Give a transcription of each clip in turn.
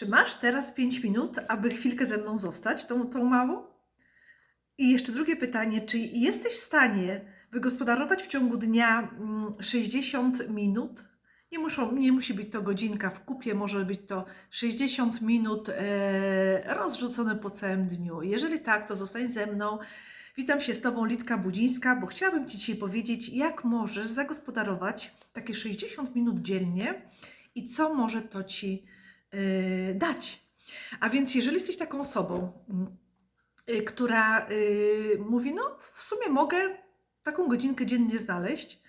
Czy masz teraz 5 minut, aby chwilkę ze mną zostać, tą, tą małą? I jeszcze drugie pytanie, czy jesteś w stanie wygospodarować w ciągu dnia mm, 60 minut? Nie, muszą, nie musi być to godzinka w kupie, może być to 60 minut e, rozrzucone po całym dniu. Jeżeli tak, to zostań ze mną. Witam się z Tobą, Litka Budzińska, bo chciałabym Ci dzisiaj powiedzieć, jak możesz zagospodarować takie 60 minut dziennie i co może to Ci dać. A więc, jeżeli jesteś taką osobą, mm, y, która y, mówi, no w sumie mogę taką godzinkę dziennie znaleźć,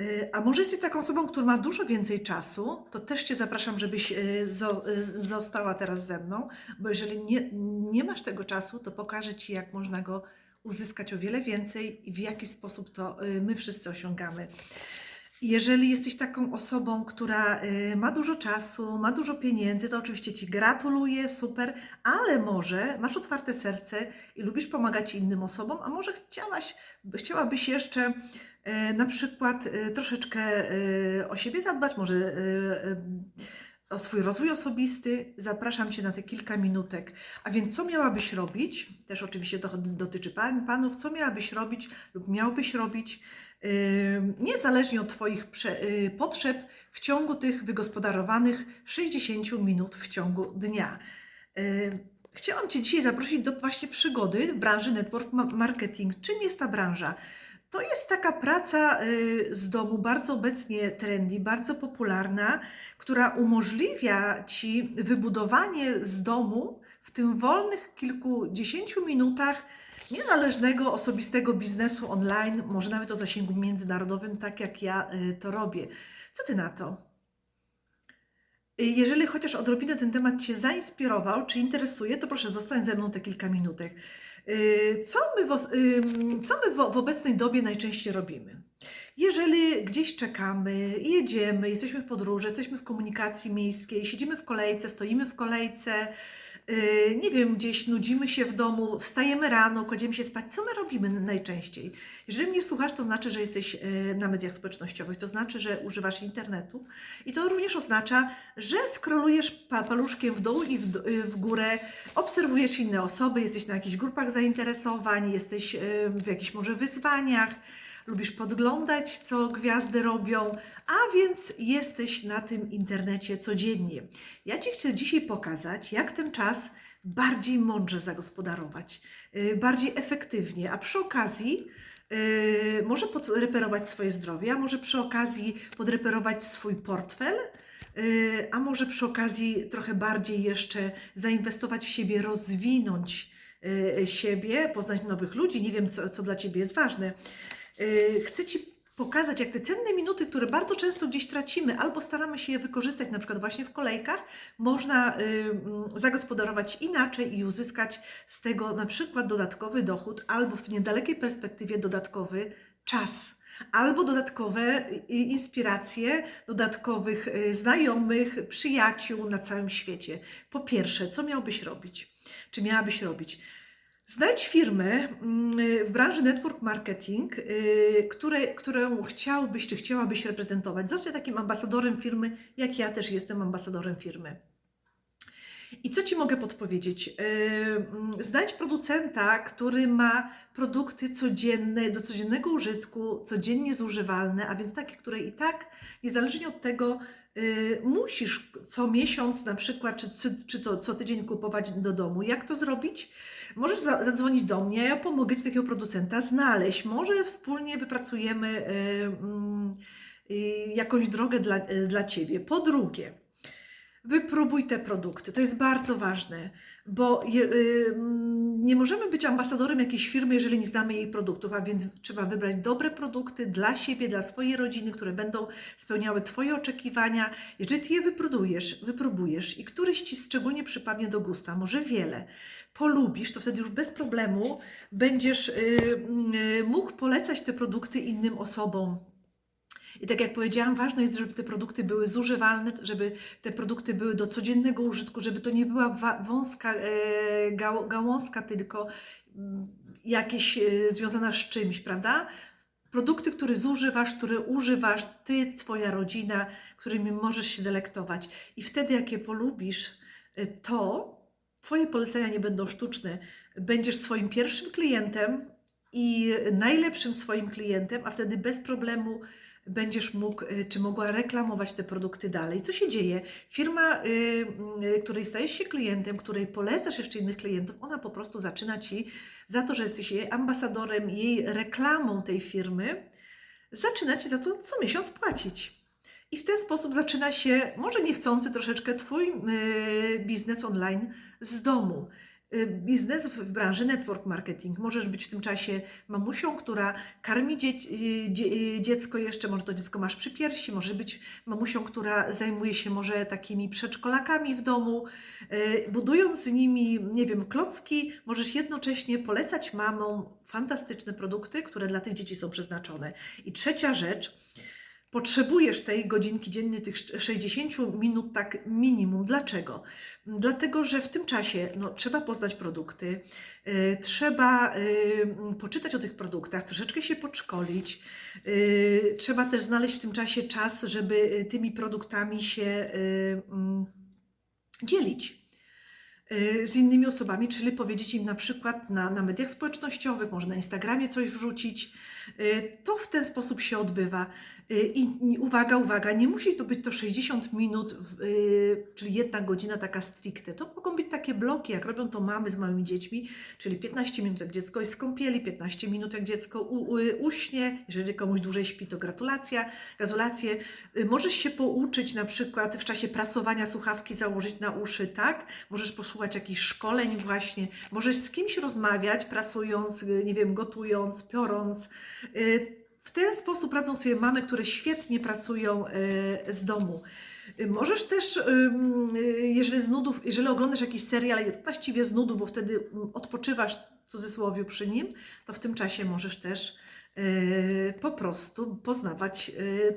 y, a może jesteś taką osobą, która ma dużo więcej czasu, to też Cię zapraszam, żebyś y, zo, y, została teraz ze mną, bo jeżeli nie, nie masz tego czasu, to pokażę Ci, jak można go uzyskać o wiele więcej i w jaki sposób to y, my wszyscy osiągamy. Jeżeli jesteś taką osobą, która y, ma dużo czasu, ma dużo pieniędzy, to oczywiście Ci gratuluję, super, ale może masz otwarte serce i lubisz pomagać innym osobom, a może chciałaś, chciałabyś jeszcze y, na przykład y, troszeczkę o siebie zadbać, może o swój rozwój osobisty, zapraszam Cię na te kilka minutek. A więc co miałabyś robić? Też oczywiście to dotyczy pań, panów. Co miałabyś robić lub miałbyś robić, niezależnie od Twoich yy, potrzeb, w ciągu tych wygospodarowanych 60 minut w ciągu dnia. Chciałam Cię dzisiaj zaprosić do właśnie przygody w branży network ma- marketing. Czym jest ta branża? To jest taka praca y, z domu, bardzo obecnie trendy, bardzo popularna, która umożliwia Ci wybudowanie z domu w tym wolnych kilkudziesięciu minutach niezależnego, osobistego biznesu online, może nawet o zasięgu międzynarodowym, tak jak ja y, to robię. Co Ty na to? Y, Jeżeli chociaż odrobinę ten temat Cię zainspirował, czy interesuje, to proszę zostań ze mną te kilka minutek. Y, Co my, co my w, obecnej dobie najczęściej robimy? Jeżeli gdzieś czekamy, jedziemy, jesteśmy w podróży, jesteśmy w komunikacji miejskiej, siedzimy w kolejce, stoimy w kolejce, nie wiem, gdzieś nudzimy się w domu, wstajemy rano, kładziemy się spać, co my robimy najczęściej? Jeżeli mnie słuchasz, to znaczy, że jesteś yy, na mediach społecznościowych, to znaczy, że używasz internetu. I to również oznacza, że skrolujesz pa paluszkiem w dół i w, yy, w górę, obserwujesz inne osoby, jesteś na jakichś grupach zainteresowań, jesteś yy, w jakichś może wyzwaniach, lubisz podglądać, co gwiazdy robią, a więc jesteś na tym internecie codziennie. Ja Ci chcę dzisiaj pokazać, jak ten czas bardziej mądrze zagospodarować, yy, bardziej efektywnie, a przy okazji yy, może podreperować swoje zdrowie, a może przy okazji podreperować swój portfel, yy, a może przy okazji trochę bardziej jeszcze zainwestować w siebie, rozwinąć siebie, poznać nowych ludzi. Nie wiem, co, co dla Ciebie jest ważne. Yy, Chcę Ci pokazać, jak te cenne minuty, które bardzo często gdzieś tracimy, albo staramy się je wykorzystać, na przykład właśnie w kolejkach, można y, mm, zagospodarować inaczej i uzyskać z tego na przykład dodatkowy dochód, albo w niedalekiej perspektywie dodatkowy czas. Albo dodatkowe y, inspiracje dodatkowych y, znajomych, przyjaciół na całym świecie. Po pierwsze, co miałbyś robić? Czy miałabyś robić? Znajdź firmę mm, w branży network marketing, y, które, którą chciałbyś czy chciałabyś reprezentować. Zostań takim ambasadorem firmy, jak ja też jestem ambasadorem firmy. I co Ci mogę podpowiedzieć? Y, mm, Znajdź producenta, który ma produkty codzienne, do codziennego użytku, codziennie zużywalne, a więc takie, które i tak, niezależnie od tego, musisz co miesiąc na przykład, czy, czy, to co tydzień kupować do domu. Jak to zrobić? Możesz za- zadzwonić do mnie, ja pomogę Ci takiego producenta znaleźć. Może wspólnie wypracujemy y, mm, y, jakąś drogę dla, y, dla Ciebie. Po drugie, wypróbuj te produkty. To jest bardzo ważne, bo y, mm, nie możemy być ambasadorem jakiejś firmy, jeżeli nie znamy jej produktów, a więc trzeba wybrać dobre produkty dla siebie, dla swojej rodziny, które będą spełniały Twoje oczekiwania. Jeżeli Ty je wypróbujesz, wypróbujesz i któryś Ci szczególnie przypadnie do gusta, może wiele, polubisz, to wtedy już bez problemu będziesz y, y, mógł polecać te produkty innym osobom. I tak jak powiedziałam, ważne jest, żeby te produkty były zużywalne, żeby te produkty były do codziennego użytku, żeby to nie była wąska e, gał, gałązka, tylko mm, jakieś e, związana z czymś, prawda? Produkty, które zużywasz, które używasz ty, twoja rodzina, którymi możesz się delektować. I wtedy, jak je polubisz, y, to Twoje polecenia nie będą sztuczne. Będziesz swoim pierwszym klientem i najlepszym swoim klientem, a wtedy bez problemu będziesz mógł y, czy mogła reklamować te produkty dalej. Co się dzieje? Firma, y, y, której stajesz się klientem, której polecasz jeszcze innych klientów, ona po prostu zaczyna ci za to, że jesteś jej ambasadorem, jej reklamą tej firmy, zaczyna ci za to co miesiąc płacić. I w ten sposób zaczyna się, może niechcący troszeczkę, Twój biznes online z domu. Y, Biznes w branży network marketing. Możesz być w tym czasie mamusią, która karmi y, y, dziecko jeszcze, może to dziecko masz przy piersi, może być mamusią, która zajmuje się może takimi przedszkolakami w domu, budując z nimi, nie wiem, klocki, możesz jednocześnie polecać mamom fantastyczne produkty, które dla tych dzieci są przeznaczone. I trzecia rzecz, potrzebujesz tej godzinki dziennie, tych 60 minut tak minimum. Dlaczego? Dlatego, że w tym czasie no, trzeba poznać produkty, y, trzeba y, poczytać o tych produktach, troszeczkę się podszkolić, y, trzeba też znaleźć w tym czasie czas, żeby y, tymi produktami się y, mm, dzielić y, z innymi osobami, czyli powiedzieć im na przykład na, na mediach społecznościowych, może na Instagramie coś wrzucić. Y, To w ten sposób się odbywa. Y, I uwaga, uwaga, nie musi to być to 60 minut, y, czyli jedna godzina taka stricte. To mogą być takie bloki, jak robią to mamy z małymi dziećmi, czyli 15 minut jak dziecko jest z kąpieli, 15 minut jak dziecko u, u, uśnie. Jeżeli komuś dłużej śpi, to gratulacja, gratulacje. Możesz się pouczyć na przykład w czasie prasowania słuchawki założyć na uszy, tak? Możesz posłuchać jakichś szkoleń właśnie, możesz z kimś rozmawiać, prasując, nie wiem, gotując, piorąc. Y, W ten sposób radzą sobie mamy, które świetnie pracują y, z domu. Y, Możesz też, jeżeli z nudów, jeżeli oglądasz jakiś serial, właściwie z nudów, bo wtedy mm, odpoczywasz w cudzysłowie przy nim, to w tym czasie możesz też po prostu poznawać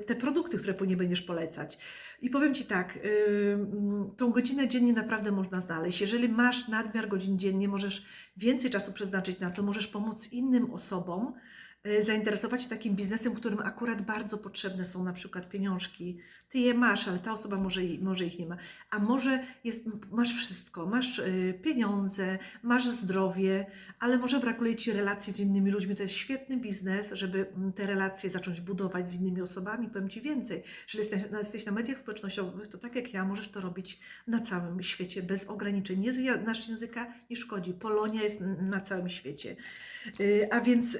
te produkty, które później będziesz polecać. I powiem Ci tak, mm, tą godzinę dziennie naprawdę można znaleźć. Jeżeli masz nadmiar godzin dziennie, możesz więcej czasu przeznaczyć na to, możesz pomóc innym osobom, zainteresować się takim biznesem, którym akurat bardzo potrzebne są na przykład pieniążki. Ty je masz, ale ta osoba może, może ich nie ma. A może jest, masz wszystko, masz y, pieniądze, masz zdrowie, ale może brakuje Ci relacji z innymi ludźmi. To jest świetny biznes, żeby mm, te relacje zacząć budować z innymi osobami. Powiem Ci więcej. Jeżeli jesteś, no, jesteś na mediach społecznościowych, to tak jak ja, możesz to robić na całym świecie, bez ograniczeń. Nie znasz języka, nie szkodzi. Polonia jest na całym świecie. Y, A więc...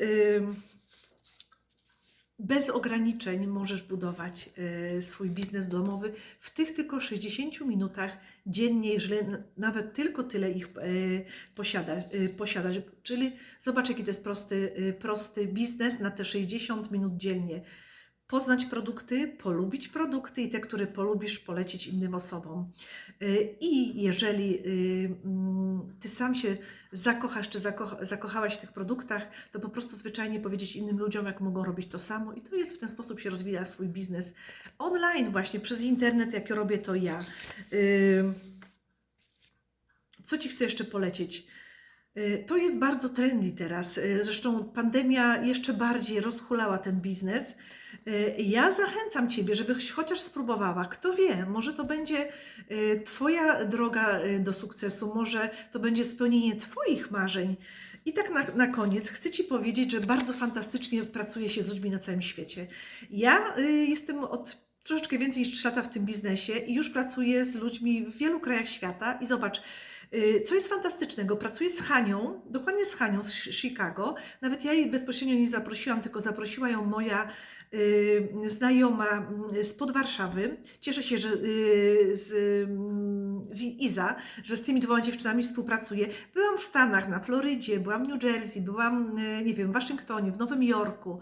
bez ograniczeń możesz budować y, swój biznes domowy w tych tylko 60 minutach dziennie, jeżeli nawet tylko tyle ich y, posiada, y, posiadasz. Czyli zobacz, jaki to jest prosty, prosty biznes na te 60 minut dziennie. Poznać produkty, polubić produkty i te, które polubisz, polecić innym osobom. Y, I jeżeli y, mm, ty sam się zakochasz czy zakocha, zakochałaś w tych produktach, to po prostu zwyczajnie powiedzieć innym ludziom, jak mogą robić to samo. I to jest w ten sposób się rozwija swój biznes online, właśnie przez internet, jak robię to ja. Ym, Co Ci chcę jeszcze polecić? Y, To jest bardzo trendy teraz. Y, Zresztą pandemia jeszcze bardziej rozhulała ten biznes. Y, Ja zachęcam Ciebie, żebyś chociaż spróbowała. Kto wie, może to będzie y, Twoja droga y, do sukcesu, może to będzie spełnienie Twoich marzeń. I tak na, na koniec chcę Ci powiedzieć, że bardzo fantastycznie pracuje się z ludźmi na całym świecie. Ja jestem od troszeczkę więcej niż 3 lata w tym biznesie i już pracuję z ludźmi w wielu krajach świata. I zobacz, co jest fantastycznego, pracuję z Hanią, dokładnie z Hanią z Chi- Chicago. Nawet ja jej bezpośrednio nie zaprosiłam, tylko zaprosiła ją moja znajoma mm, spod Warszawy. Cieszę się, że y, z, z Iza, że z tymi dwoma dziewczynami współpracuję. Byłam w Stanach, na Florydzie, byłam w New Jersey, byłam, y, nie wiem, w Waszyngtonie, w Nowym Jorku,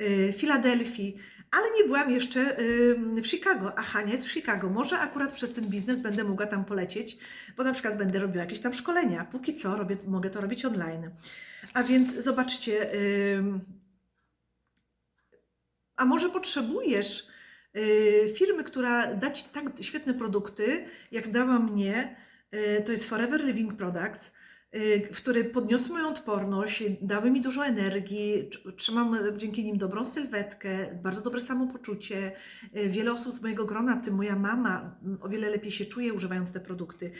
y, Filadelfii, ale nie byłam jeszcze y, w Chicago, a Hania jest w Chicago. Może akurat przez ten biznes będę mogła tam polecieć, bo na przykład będę robiła jakieś tam szkolenia. Póki co robię, mogę to robić online. A więc zobaczcie, a może potrzebujesz y, firmy, która da Ci tak świetne produkty, jak dała mnie, y, to jest Forever Living Products. Y, które podniosły moją odporność, dały mi dużo energii, tr- trzymam y, dzięki nim dobrą sylwetkę, bardzo dobre samopoczucie. Y, Wiele osób z mojego grona, w tym moja mama, o wiele lepiej się czuje używając te produkty.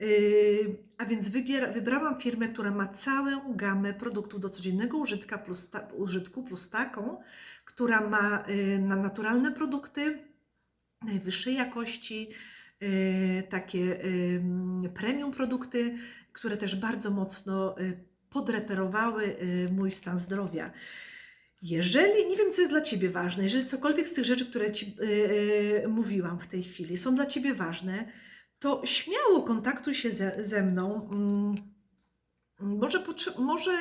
Y, A więc wybiera, wybrałam firmę, która ma całą gamę produktów do codziennego użytka plus ta, użytku, plus taką, która ma na naturalne produkty najwyższej jakości, takie premium produkty, które też bardzo mocno y, podreperowały y, mój stan zdrowia. Jeżeli, nie wiem co jest dla Ciebie ważne, jeżeli cokolwiek z tych rzeczy, które Ci y, y, mówiłam w tej chwili są dla Ciebie ważne, to śmiało kontaktuj się ze, ze mną. Mm, Może, może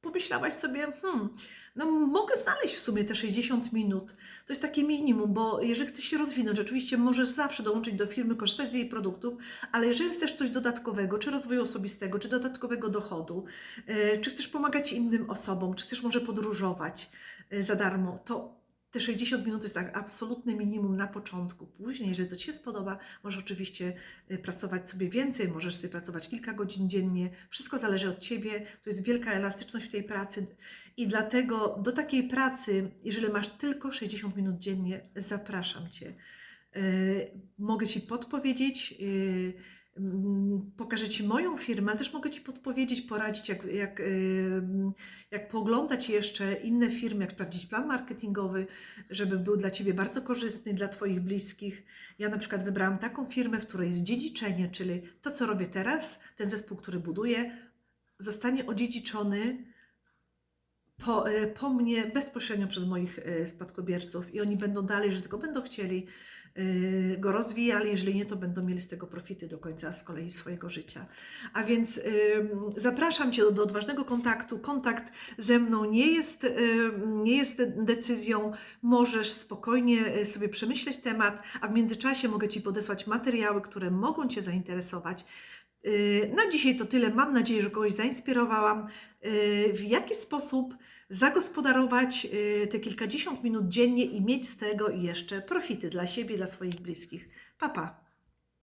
pomyślałaś sobie, hmm, no mogę znaleźć w sumie te 60 minut. To jest takie minimum, bo jeżeli chcesz się rozwinąć, oczywiście możesz zawsze dołączyć do firmy, korzystać z jej produktów, ale jeżeli chcesz coś dodatkowego, czy rozwoju osobistego, czy dodatkowego dochodu, e, czy chcesz pomagać innym osobom, czy chcesz może podróżować e, za darmo, to te 60 minut jest tak absolutne minimum na początku. Później, jeżeli to Ci się spodoba, możesz oczywiście e, pracować sobie więcej, możesz sobie pracować kilka godzin dziennie. Wszystko zależy od Ciebie. To jest wielka elastyczność w tej pracy i dlatego do takiej pracy, jeżeli masz tylko 60 minut dziennie, zapraszam Cię. E, Mogę Ci podpowiedzieć, mm, pokażę Ci moją firmę, ale też mogę Ci podpowiedzieć, poradzić, jak, jak, jak pooglądać jeszcze inne firmy, jak sprawdzić plan marketingowy, żeby był dla Ciebie bardzo korzystny, dla Twoich bliskich. Ja na przykład wybrałam taką firmę, w której jest dziedziczenie, czyli to, co robię teraz, ten zespół, który buduję, zostanie odziedziczony po, e, po mnie bezpośrednio przez moich e, spadkobierców i oni będą dalej, że tylko będą chcieli e, go rozwijali, jeżeli nie, to będą mieli z tego profity do końca z kolei swojego życia. A więc zapraszam Cię do, do odważnego kontaktu. Kontakt ze mną nie jest, nie jest decyzją. Możesz spokojnie sobie przemyśleć temat, a w międzyczasie mogę Ci podesłać materiały, które mogą Cię zainteresować. Yy, Na dzisiaj to tyle. Mam nadzieję, że kogoś zainspirowałam. Yy, W jaki sposób zagospodarować yy, te kilkadziesiąt minut dziennie i mieć z tego jeszcze profity dla siebie, dla swoich bliskich. Pa, pa.